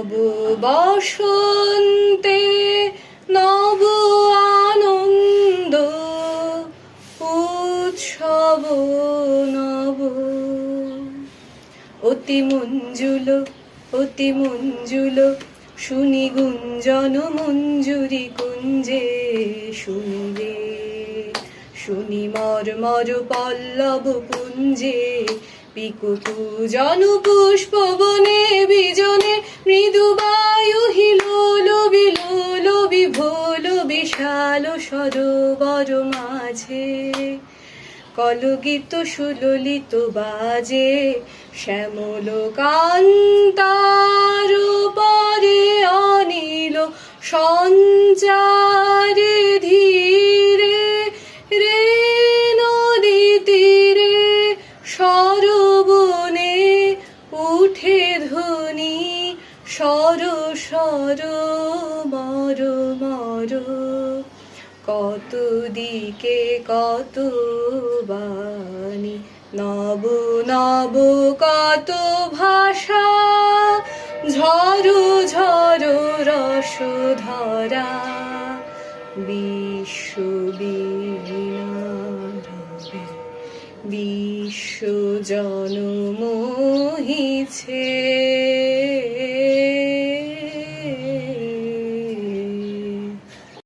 নব বসন্তে, নব আনন্দ, উৎসব নব। অতি মঞ্জুল অতি মঞ্জুল, শুনি গুঞ্জন মঞ্জুরি কুঞ্জে শুনিবে। শুনি মর মর পল্লব পুঞ্জে পিকু পূজন পুষ্প বনে বিজনে বিশাল সরোবর মাঝে কলগীত সুললিত বাজে শ্যামল কান্তার পরে অনিল সঞ্চারে। সর সর, মর মর। কত দিকে কত বাণী, নব নব, কত ভাষা। ঝরো ঝরো রস ধরা বিশ্ব বিশ্ব জন মোহিছে